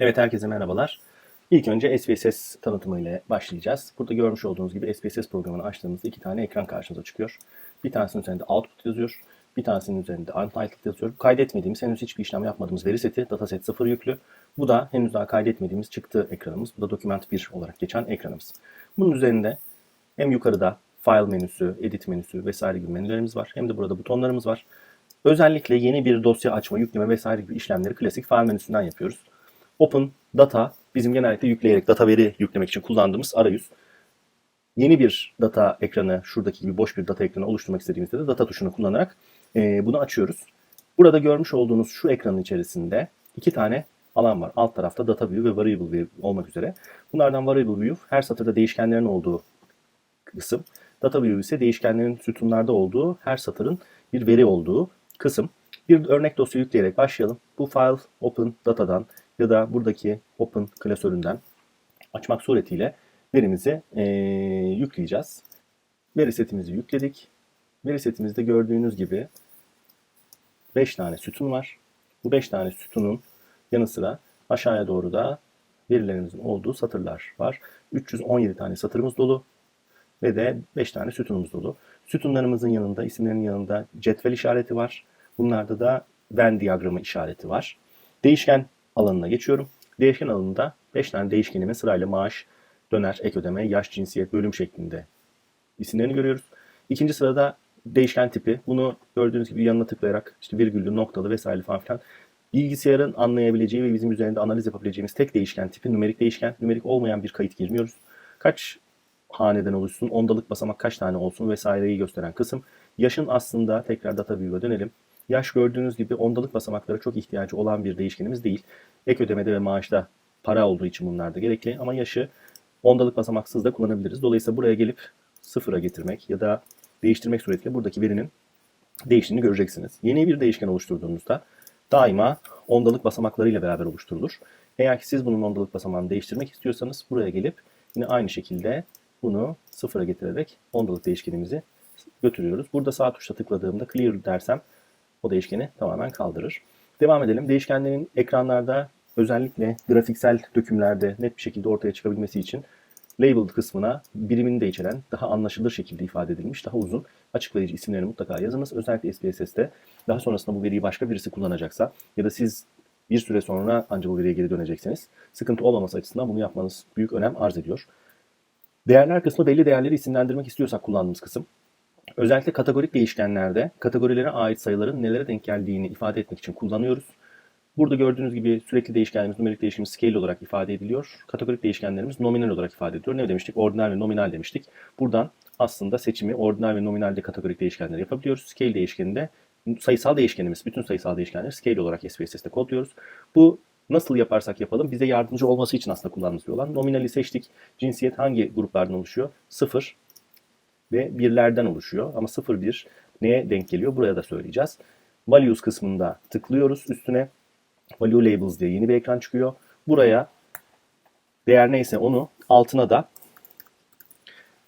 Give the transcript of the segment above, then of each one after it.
Evet herkese merhabalar. İlk önce SPSS tanıtımı ile başlayacağız. Burada görmüş olduğunuz gibi SPSS programını açtığımızda iki tane ekran karşınıza çıkıyor. Bir tanesinin üzerinde output yazıyor. Bir tanesinin üzerinde untitled yazıyor. Kaydetmediğimiz, henüz hiçbir işlem yapmadığımız veri seti, dataset 0 yüklü. Bu da henüz daha kaydetmediğimiz çıktı ekranımız. Bu da document 1 olarak geçen ekranımız. Bunun üzerinde hem yukarıda file menüsü, edit menüsü vesaire gibi menülerimiz var. Hem de burada butonlarımız var. Özellikle yeni bir dosya açma, yükleme vesaire gibi işlemleri klasik file menüsünden yapıyoruz. Open Data bizim genellikle yükleyerek data veri yüklemek için kullandığımız arayüz. Yeni bir data ekranı, şuradaki gibi boş bir data ekranı oluşturmak istediğimizde de data tuşunu kullanarak e, bunu açıyoruz. Burada görmüş olduğunuz şu ekranın içerisinde iki tane alan var. Alt tarafta data view ve variable view olmak üzere. Bunlardan variable view her satırda değişkenlerin olduğu kısım. Data view ise değişkenlerin sütunlarda olduğu, her satırın bir veri olduğu kısım. Bir örnek dosya yükleyerek başlayalım. Bu file open datadan ya da buradaki open klasöründen açmak suretiyle verimizi eee, yükleyeceğiz. Veri setimizi yükledik. Veri setimizde gördüğünüz gibi 5 tane sütun var. Bu 5 tane sütunun yanı sıra aşağıya doğru da verilerimizin olduğu satırlar var. 317 tane satırımız dolu ve de 5 tane sütunumuz dolu. Sütunlarımızın yanında, isimlerin yanında cetvel işareti var. Bunlarda da Venn diyagramı işareti var. Değişken alanına geçiyorum. Değişken alanında 5 tane değişkenimin sırayla maaş, döner, ek ödeme, yaş, cinsiyet, bölüm şeklinde isimlerini görüyoruz. İkinci sırada değişken tipi. Bunu gördüğünüz gibi yanına tıklayarak işte virgüllü, noktalı vesaire falan filan bilgisayarın anlayabileceği ve bizim üzerinde analiz yapabileceğimiz tek değişken tipi numerik değişken. Numerik olmayan bir kayıt girmiyoruz. Kaç haneden oluşsun, ondalık basamak kaç tane olsun vesaireyi gösteren kısım. Yaşın aslında tekrar data view'a dönelim. Yaş gördüğünüz gibi ondalık basamaklara çok ihtiyacı olan bir değişkenimiz değil. Ek ödemede ve maaşta para olduğu için bunlar da gerekli ama yaşı ondalık basamaksız da kullanabiliriz. Dolayısıyla buraya gelip sıfıra getirmek ya da değiştirmek suretiyle buradaki verinin değiştiğini göreceksiniz. Yeni bir değişken oluşturduğunuzda daima ondalık basamaklarıyla beraber oluşturulur. Eğer ki siz bunun ondalık basamağını değiştirmek istiyorsanız buraya gelip yine aynı şekilde bunu sıfıra getirerek ondalık değişkenimizi götürüyoruz. Burada sağ tuşla tıkladığımda clear dersem o değişkeni tamamen kaldırır. Devam edelim. Değişkenlerin ekranlarda özellikle grafiksel dökümlerde net bir şekilde ortaya çıkabilmesi için label kısmına birimini de içeren daha anlaşılır şekilde ifade edilmiş, daha uzun açıklayıcı isimlerini mutlaka yazınız. Özellikle SPSS'te daha sonrasında bu veriyi başka birisi kullanacaksa ya da siz bir süre sonra ancak bu veriye geri dönecekseniz sıkıntı olmaması açısından bunu yapmanız büyük önem arz ediyor. Değerler kısmı belli değerleri isimlendirmek istiyorsak kullandığımız kısım. Özellikle kategorik değişkenlerde kategorilere ait sayıların nelere denk geldiğini ifade etmek için kullanıyoruz. Burada gördüğünüz gibi sürekli değişkenlerimiz, numerik değişkenimiz scale olarak ifade ediliyor. Kategorik değişkenlerimiz nominal olarak ifade ediliyor. Ne demiştik? Ordinal ve nominal demiştik. Buradan aslında seçimi ordinal ve nominalde kategorik değişkenler yapabiliyoruz. Scale değişkeninde sayısal değişkenimiz, bütün sayısal değişkenleri scale olarak SPSS'te kodluyoruz. Bu nasıl yaparsak yapalım bize yardımcı olması için aslında kullandığımız olan. Nominali seçtik. Cinsiyet hangi gruplardan oluşuyor? 0 ve birlerden oluşuyor. Ama 0 1 neye denk geliyor? Buraya da söyleyeceğiz. Values kısmında tıklıyoruz üstüne. Value Labels diye yeni bir ekran çıkıyor. Buraya değer neyse onu altına da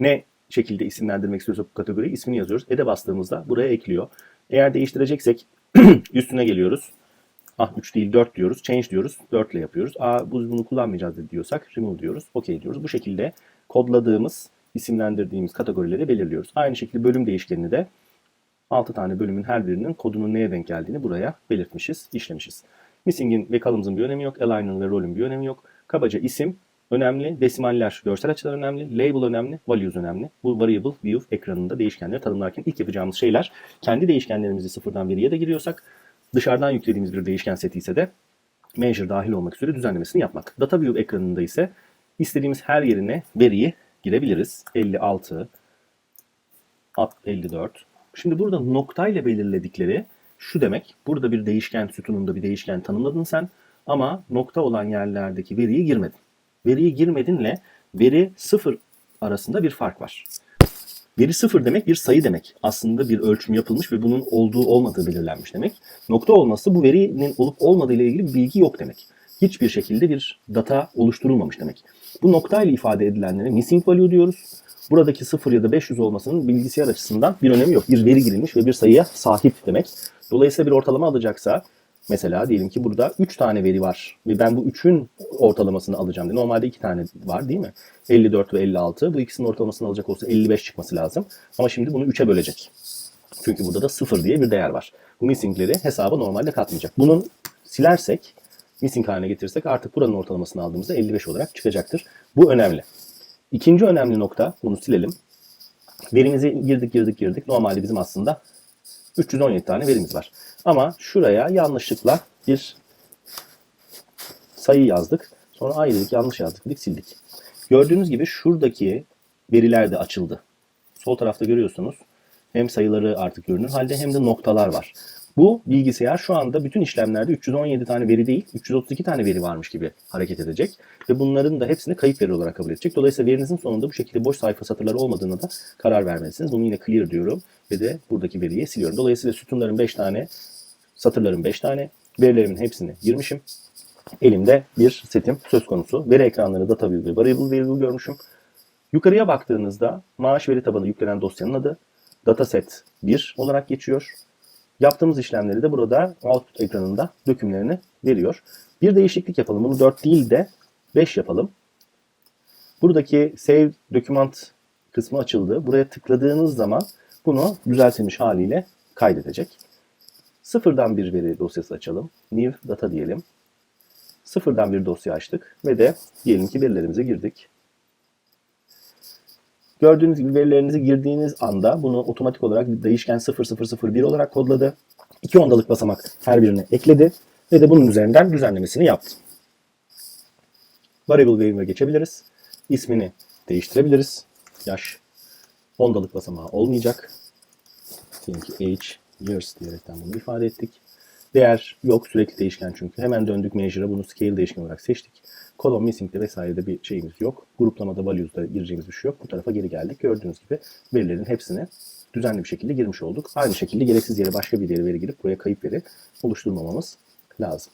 ne şekilde isimlendirmek istiyorsak bu kategoriyi ismini yazıyoruz. Ede bastığımızda buraya ekliyor. Eğer değiştireceksek üstüne geliyoruz. Ah 3 değil 4 diyoruz. Change diyoruz. 4 ile yapıyoruz. Aa biz bunu kullanmayacağız diyorsak remove diyoruz. OK diyoruz. Bu şekilde kodladığımız, isimlendirdiğimiz kategorileri belirliyoruz. Aynı şekilde bölüm değişkenini de 6 tane bölümün her birinin kodunun neye denk geldiğini buraya belirtmişiz, işlemişiz. Missing'in ve columns'ın bir önemi yok. Aligner'ın ve roll'ün bir önemi yok. Kabaca isim önemli, desimaller görsel açıdan önemli, label önemli, values önemli. Bu variable view ekranında değişkenleri tanımlarken ilk yapacağımız şeyler kendi değişkenlerimizi sıfırdan biriye de giriyorsak dışarıdan yüklediğimiz bir değişken seti ise de measure dahil olmak üzere düzenlemesini yapmak. Data view ekranında ise istediğimiz her yerine veriyi girebiliriz. 56, 54. Şimdi burada noktayla belirledikleri şu demek. Burada bir değişken sütununda bir değişken tanımladın sen ama nokta olan yerlerdeki veriyi girmedin. Veriyi girmedinle veri sıfır arasında bir fark var. Veri sıfır demek bir sayı demek. Aslında bir ölçüm yapılmış ve bunun olduğu olmadığı belirlenmiş demek. Nokta olması bu verinin olup olmadığı ile ilgili bir bilgi yok demek. Hiçbir şekilde bir data oluşturulmamış demek. Bu noktayla ifade edilenlere missing value diyoruz. Buradaki 0 ya da 500 olmasının bilgisayar açısından bir önemi yok. Bir veri girilmiş ve bir sayıya sahip demek. Dolayısıyla bir ortalama alacaksa Mesela diyelim ki burada 3 tane veri var ve ben bu 3'ün ortalamasını alacağım. Normalde 2 tane var değil mi? 54 ve 56. Bu ikisinin ortalamasını alacak olsa 55 çıkması lazım. Ama şimdi bunu 3'e bölecek. Çünkü burada da 0 diye bir değer var. Bu missingleri hesaba normalde katmayacak. Bunun silersek, missing haline getirirsek artık buranın ortalamasını aldığımızda 55 olarak çıkacaktır. Bu önemli. İkinci önemli nokta, bunu silelim. Verimizi girdik girdik girdik. Normalde bizim aslında 317 tane verimiz var. Ama şuraya yanlışlıkla bir sayı yazdık. Sonra ay dedik yanlış yazdık dedik sildik. Gördüğünüz gibi şuradaki veriler de açıldı. Sol tarafta görüyorsunuz. Hem sayıları artık görünür halde hem de noktalar var. Bu bilgisayar şu anda bütün işlemlerde 317 tane veri değil, 332 tane veri varmış gibi hareket edecek. Ve bunların da hepsini kayıp veri olarak kabul edecek. Dolayısıyla verinizin sonunda bu şekilde boş sayfa satırları olmadığına da karar vermelisiniz. Bunu yine clear diyorum ve de buradaki veriyi siliyorum. Dolayısıyla sütunların 5 tane, satırların 5 tane, verilerimin hepsini girmişim. Elimde bir setim söz konusu. Veri ekranları data view ve variable view görmüşüm. Yukarıya baktığınızda maaş veri tabanı yüklenen dosyanın adı dataset 1 olarak geçiyor. Yaptığımız işlemleri de burada output ekranında dökümlerini veriyor. Bir değişiklik yapalım. Bunu 4 değil de 5 yapalım. Buradaki save document kısmı açıldı. Buraya tıkladığınız zaman bunu düzeltilmiş haliyle kaydedecek. Sıfırdan bir veri dosyası açalım. New data diyelim. Sıfırdan bir dosya açtık ve de diyelim ki verilerimize girdik. Gördüğünüz gibi verilerinizi girdiğiniz anda bunu otomatik olarak değişken 0001 olarak kodladı. 2 ondalık basamak her birine ekledi ve de bunun üzerinden düzenlemesini yaptı. Variable wave'e geçebiliriz. İsmini değiştirebiliriz. Yaş ondalık basamağı olmayacak. Diyelim ki age years diyerekten bunu ifade ettik. Değer yok sürekli değişken çünkü. Hemen döndük measure'a bunu scale değişken olarak seçtik. Column missing'de vesairede bir şeyimiz yok. Gruplamada values'da gireceğimiz bir şey yok. Bu tarafa geri geldik. Gördüğünüz gibi verilerin hepsini düzenli bir şekilde girmiş olduk. Aynı şekilde gereksiz yere başka bir yere veri girip buraya kayıp veri oluşturmamamız lazım.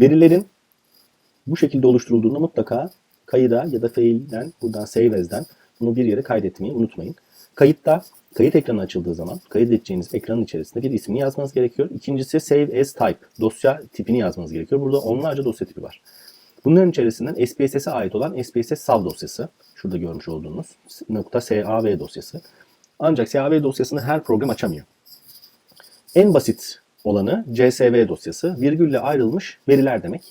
Verilerin bu şekilde oluşturulduğunda mutlaka kayıda ya da fail'den buradan save as'den bunu bir yere kaydetmeyi unutmayın. Kayıtta kayıt ekranı açıldığı zaman kayıt edeceğiniz ekranın içerisinde bir ismini yazmanız gerekiyor. İkincisi save as type dosya tipini yazmanız gerekiyor. Burada onlarca dosya tipi var. Bunların içerisinden SPSS'e ait olan SPSS sav dosyası. Şurada görmüş olduğunuz nokta .sav dosyası. Ancak sav dosyasını her program açamıyor. En basit olanı CSV dosyası. Virgülle ayrılmış veriler demek.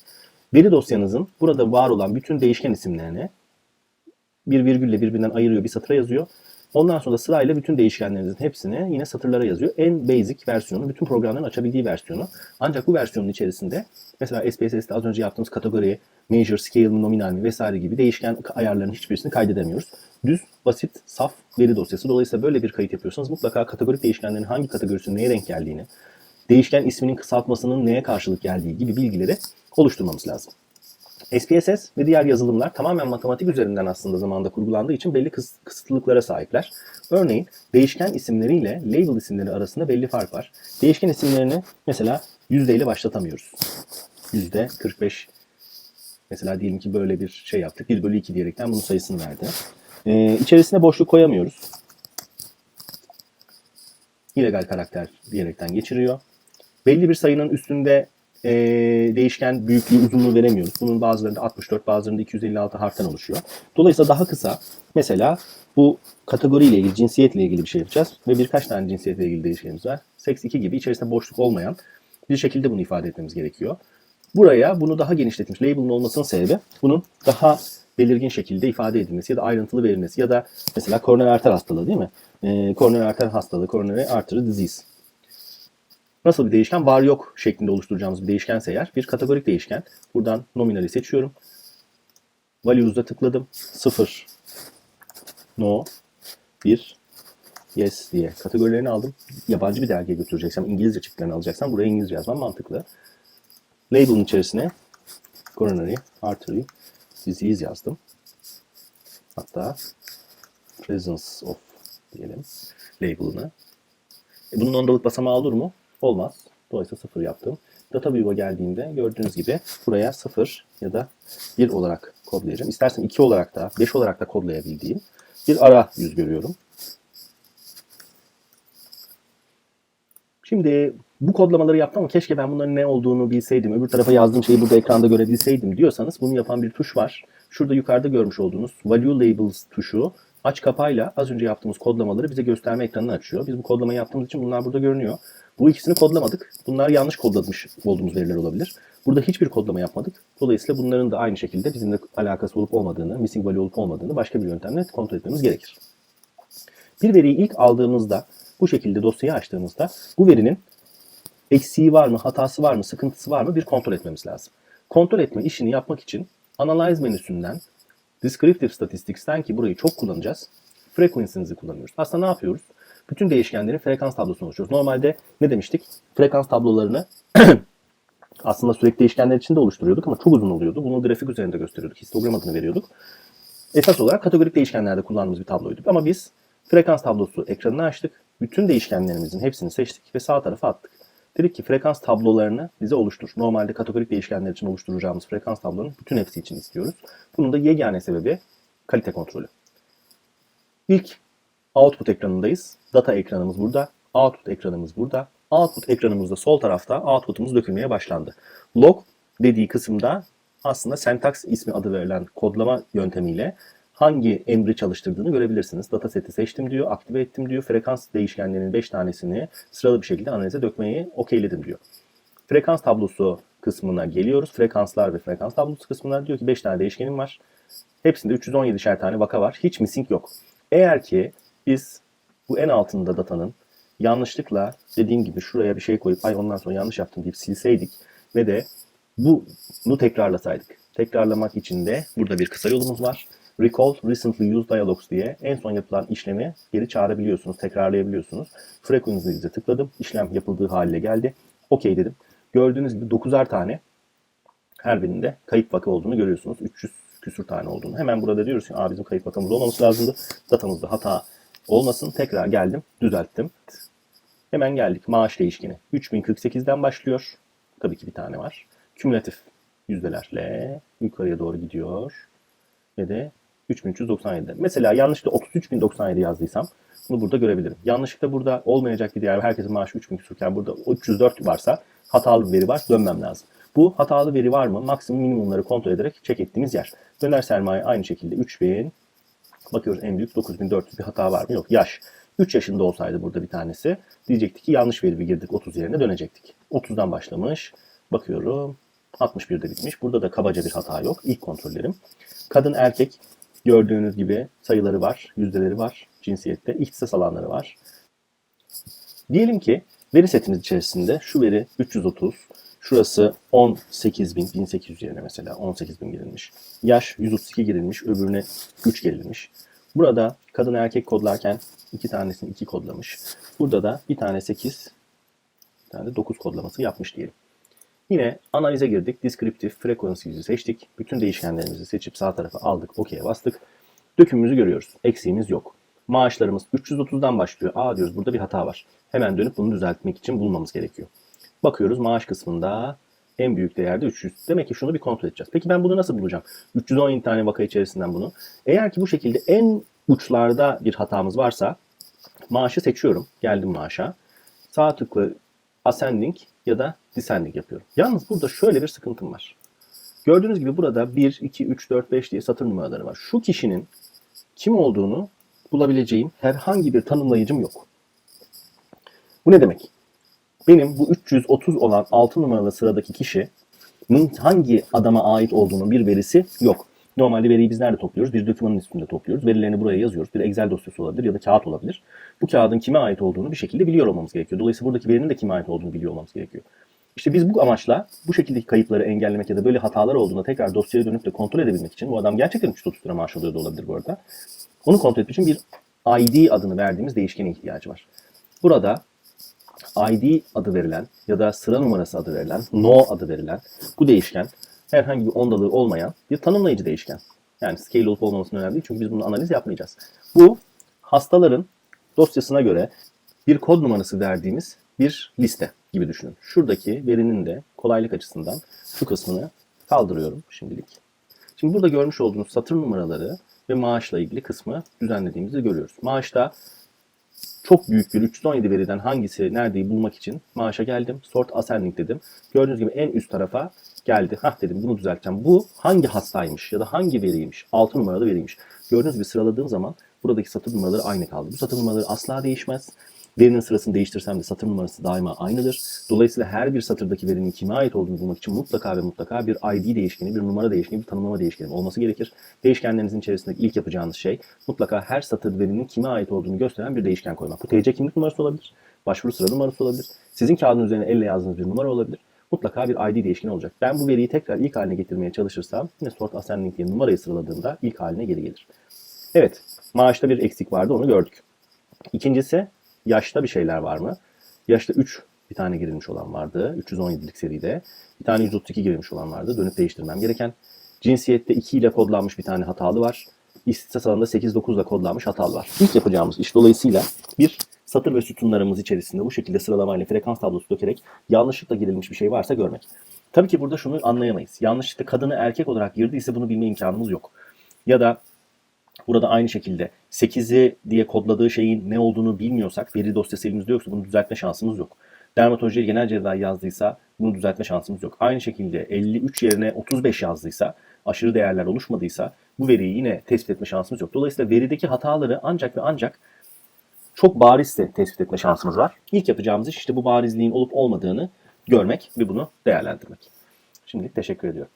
Veri dosyanızın burada var olan bütün değişken isimlerini bir virgülle birbirinden ayırıyor, bir satıra yazıyor. Ondan sonra sırayla bütün değişkenlerinizin hepsini yine satırlara yazıyor. En basic versiyonu, bütün programların açabildiği versiyonu. Ancak bu versiyonun içerisinde mesela SPSS'de az önce yaptığımız kategori, measure, scale mi, nominal mi vesaire gibi değişken ayarların hiçbirisini kaydedemiyoruz. Düz, basit, saf veri dosyası. Dolayısıyla böyle bir kayıt yapıyorsanız mutlaka kategorik değişkenlerin hangi kategorisinin neye denk geldiğini, değişken isminin kısaltmasının neye karşılık geldiği gibi bilgileri oluşturmamız lazım. SPSS ve diğer yazılımlar tamamen matematik üzerinden aslında zamanda kurgulandığı için belli kıs- kısıtlılıklara sahipler. Örneğin değişken isimleriyle label isimleri arasında belli fark var. Değişken isimlerini mesela yüzde ile başlatamıyoruz. Yüzde 45 mesela diyelim ki böyle bir şey yaptık. 1 bölü 2 diyerekten bunun sayısını verdi. Ee, içerisine boşluk koyamıyoruz. İlegal karakter diyerekten geçiriyor. Belli bir sayının üstünde e, değişken büyüklüğü, uzunluğu veremiyoruz. Bunun bazılarında 64, bazılarında 256 harften oluşuyor. Dolayısıyla daha kısa mesela bu kategoriyle ilgili, cinsiyetle ilgili bir şey yapacağız. Ve birkaç tane cinsiyetle ilgili değişkenimiz var. Seks 2 gibi içerisinde boşluk olmayan bir şekilde bunu ifade etmemiz gerekiyor. Buraya bunu daha genişletmiş label'ın olmasının sebebi bunun daha belirgin şekilde ifade edilmesi ya da ayrıntılı verilmesi ya da mesela koroner arter hastalığı değil mi? Ee, koroner arter hastalığı, coronary artery disease. Nasıl bir değişken? Var yok şeklinde oluşturacağımız bir değişkense eğer bir kategorik değişken. Buradan nominali seçiyorum. Values'da tıkladım. 0, no, 1, yes diye kategorilerini aldım. Yabancı bir dergiye götüreceksem, İngilizce çıktılarını alacaksam buraya İngilizce yazmam mantıklı. Label'ın içerisine coronary artery disease yazdım. Hatta presence of diyelim label'ını. E bunun ondalık basamağı olur mu? Olmaz. Dolayısıyla 0 yaptım. Data view'a geldiğimde gördüğünüz gibi buraya 0 ya da 1 olarak kodlayacağım. İstersen 2 olarak da 5 olarak da kodlayabildiğim bir ara yüz görüyorum. Şimdi bu kodlamaları yaptım ama keşke ben bunların ne olduğunu bilseydim. Öbür tarafa yazdığım şeyi burada ekranda görebilseydim diyorsanız bunu yapan bir tuş var. Şurada yukarıda görmüş olduğunuz Value Labels tuşu aç kapayla az önce yaptığımız kodlamaları bize gösterme ekranını açıyor. Biz bu kodlamayı yaptığımız için bunlar burada görünüyor. Bu ikisini kodlamadık. Bunlar yanlış kodlamış olduğumuz veriler olabilir. Burada hiçbir kodlama yapmadık. Dolayısıyla bunların da aynı şekilde bizimle alakası olup olmadığını, missing value olup olmadığını başka bir yöntemle kontrol etmemiz gerekir. Bir veriyi ilk aldığımızda, bu şekilde dosyayı açtığımızda bu verinin eksiği var mı, hatası var mı, sıkıntısı var mı bir kontrol etmemiz lazım. Kontrol etme işini yapmak için Analyze menüsünden Descriptive Statistics'ten ki burayı çok kullanacağız. Frequency'nizi kullanıyoruz. Aslında ne yapıyoruz? Bütün değişkenlerin frekans tablosunu oluşturuyoruz. Normalde ne demiştik? Frekans tablolarını aslında sürekli değişkenler için de oluşturuyorduk ama çok uzun oluyordu. Bunu grafik üzerinde gösteriyorduk. Histogram adını veriyorduk. Esas olarak kategorik değişkenlerde kullandığımız bir tabloydu. Ama biz frekans tablosu ekranını açtık. Bütün değişkenlerimizin hepsini seçtik ve sağ tarafa attık. Dedik ki frekans tablolarını bize oluştur. Normalde kategorik değişkenler için oluşturacağımız frekans tablolarının bütün hepsi için istiyoruz. Bunun da yegane sebebi kalite kontrolü. İlk output ekranındayız. Data ekranımız burada. Output ekranımız burada. Output ekranımızda sol tarafta output'umuz dökülmeye başlandı. Log dediği kısımda aslında syntax ismi adı verilen kodlama yöntemiyle hangi emri çalıştırdığını görebilirsiniz. Dataseti seçtim diyor, aktive ettim diyor. Frekans değişkenlerinin 5 tanesini sıralı bir şekilde analize dökmeyi okeyledim diyor. Frekans tablosu kısmına geliyoruz. Frekanslar ve frekans tablosu kısmına diyor ki 5 tane değişkenim var. Hepsinde 317'şer tane vaka var. Hiç missing yok. Eğer ki biz bu en altında datanın yanlışlıkla dediğim gibi şuraya bir şey koyup ay ondan sonra yanlış yaptım deyip silseydik ve de bunu tekrarlasaydık. Tekrarlamak için de burada bir kısa yolumuz var. Recall Recently Used Dialogs diye en son yapılan işlemi geri çağırabiliyorsunuz, tekrarlayabiliyorsunuz. Frequency'ye tıkladım. İşlem yapıldığı haline geldi. OK dedim. Gördüğünüz gibi 9'ar tane her birinde kayıp vaka olduğunu görüyorsunuz. 300 küsur tane olduğunu. Hemen burada diyoruz ki Aa, bizim kayıp vakamız olmaması lazımdı. Datamızda hata olmasın. Tekrar geldim, düzelttim. Hemen geldik maaş değişkeni. 3048'den başlıyor. Tabii ki bir tane var. Kümülatif yüzdelerle yukarıya doğru gidiyor. Ve de 3397'de. Mesela yanlışlıkla 33097 yazdıysam bunu burada görebilirim. Yanlışlıkla burada olmayacak bir değer herkesin maaşı 3000 küsurken burada 304 varsa hatalı bir veri var dönmem lazım. Bu hatalı veri var mı? Maksimum minimumları kontrol ederek check ettiğimiz yer. Döner sermaye aynı şekilde 3000 bakıyoruz en büyük 9400 bir hata var mı? Yok. Yaş. 3 yaşında olsaydı burada bir tanesi diyecektik ki yanlış veri girdik 30 yerine dönecektik. 30'dan başlamış. Bakıyorum 61'de bitmiş. Burada da kabaca bir hata yok. İlk kontrollerim. Kadın erkek gördüğünüz gibi sayıları var, yüzdeleri var cinsiyette. ihtisas alanları var. Diyelim ki veri setimiz içerisinde şu veri 330, şurası 18.000, 1800 yerine mesela 18.000 girilmiş. Yaş 132 girilmiş, öbürüne 3 girilmiş. Burada kadın erkek kodlarken iki tanesini 2 kodlamış. Burada da bir tane 8, bir tane de 9 kodlaması yapmış diyelim. Yine analize girdik. Descriptive Frequency'yi seçtik. Bütün değişkenlerimizi seçip sağ tarafa aldık. OK'ye bastık. Dökümümüzü görüyoruz. Eksiğimiz yok. Maaşlarımız 330'dan başlıyor. Aa diyoruz burada bir hata var. Hemen dönüp bunu düzeltmek için bulmamız gerekiyor. Bakıyoruz maaş kısmında en büyük değerde 300. Demek ki şunu bir kontrol edeceğiz. Peki ben bunu nasıl bulacağım? 317 tane vaka içerisinden bunu. Eğer ki bu şekilde en uçlarda bir hatamız varsa maaşı seçiyorum. Geldim maaşa. Sağ tıkla ascending ya da descending yapıyorum. Yalnız burada şöyle bir sıkıntım var. Gördüğünüz gibi burada 1, 2, 3, 4, 5 diye satır numaraları var. Şu kişinin kim olduğunu bulabileceğim herhangi bir tanımlayıcım yok. Bu ne demek? Benim bu 330 olan 6 numaralı sıradaki kişinin hangi adama ait olduğunun bir verisi yok. Normalde veriyi biz nerede topluyoruz? Bir dokümanın üstünde topluyoruz. Verilerini buraya yazıyoruz. Bir Excel dosyası olabilir ya da kağıt olabilir. Bu kağıdın kime ait olduğunu bir şekilde biliyor olmamız gerekiyor. Dolayısıyla buradaki verinin de kime ait olduğunu biliyor olmamız gerekiyor. İşte biz bu amaçla bu şekildeki kayıpları engellemek ya da böyle hatalar olduğunda tekrar dosyaya dönüp de kontrol edebilmek için bu adam gerçekten 330 lira maaş alıyor da olabilir bu arada. Onu kontrol etmek için bir ID adını verdiğimiz değişkene ihtiyacı var. Burada ID adı verilen ya da sıra numarası adı verilen, no adı verilen bu değişken herhangi bir ondalığı olmayan bir tanımlayıcı değişken. Yani scale olup olmamasının önemli değil çünkü biz bunu analiz yapmayacağız. Bu hastaların dosyasına göre bir kod numarası verdiğimiz bir liste gibi düşünün. Şuradaki verinin de kolaylık açısından şu kısmını kaldırıyorum şimdilik. Şimdi burada görmüş olduğunuz satır numaraları ve maaşla ilgili kısmı düzenlediğimizi görüyoruz. Maaşta çok büyük bir 317 veriden hangisi neredeyi bulmak için maaşa geldim. Sort ascending dedim. Gördüğünüz gibi en üst tarafa geldi. Hah dedim bunu düzelteceğim. Bu hangi hastaymış ya da hangi veriymiş? 6 numaralı veriymiş. Gördüğünüz gibi sıraladığım zaman buradaki satır numaraları aynı kaldı. Bu satır numaraları asla değişmez. Verinin sırasını değiştirsem de satır numarası daima aynıdır. Dolayısıyla her bir satırdaki verinin kime ait olduğunu bulmak için mutlaka ve mutlaka bir ID değişkeni, bir numara değişkeni, bir tanımlama değişkeni olması gerekir. Değişkenlerinizin içerisindeki ilk yapacağınız şey mutlaka her satır verinin kime ait olduğunu gösteren bir değişken koymak. Bu TC kimlik numarası olabilir, başvuru sıra numarası olabilir, sizin kağıdın üzerine elle yazdığınız bir numara olabilir. Mutlaka bir ID değişkeni olacak. Ben bu veriyi tekrar ilk haline getirmeye çalışırsam yine sort ascending diye numarayı sıraladığımda ilk haline geri gelir. Evet, maaşta bir eksik vardı onu gördük. İkincisi yaşta bir şeyler var mı? Yaşta 3 bir tane girilmiş olan vardı. 317'lik seride. Bir tane 132 girilmiş olan vardı. Dönüp değiştirmem gereken. Cinsiyette 2 ile kodlanmış bir tane hatalı var. İstisnas alanında 8-9 ile kodlanmış hatalı var. İlk yapacağımız iş dolayısıyla bir satır ve sütunlarımız içerisinde bu şekilde sıralamayla frekans tablosu dökerek yanlışlıkla girilmiş bir şey varsa görmek. Tabii ki burada şunu anlayamayız. Yanlışlıkla kadını erkek olarak girdiyse bunu bilme imkanımız yok. Ya da Burada aynı şekilde 8'i diye kodladığı şeyin ne olduğunu bilmiyorsak, veri dosyası elimizde yoksa bunu düzeltme şansımız yok. Dermatoloji genel cerrahi yazdıysa bunu düzeltme şansımız yok. Aynı şekilde 53 yerine 35 yazdıysa, aşırı değerler oluşmadıysa bu veriyi yine tespit etme şansımız yok. Dolayısıyla verideki hataları ancak ve ancak çok barizse tespit etme şansımız var. İlk yapacağımız iş işte bu barizliğin olup olmadığını görmek ve bunu değerlendirmek. Şimdilik teşekkür ediyorum.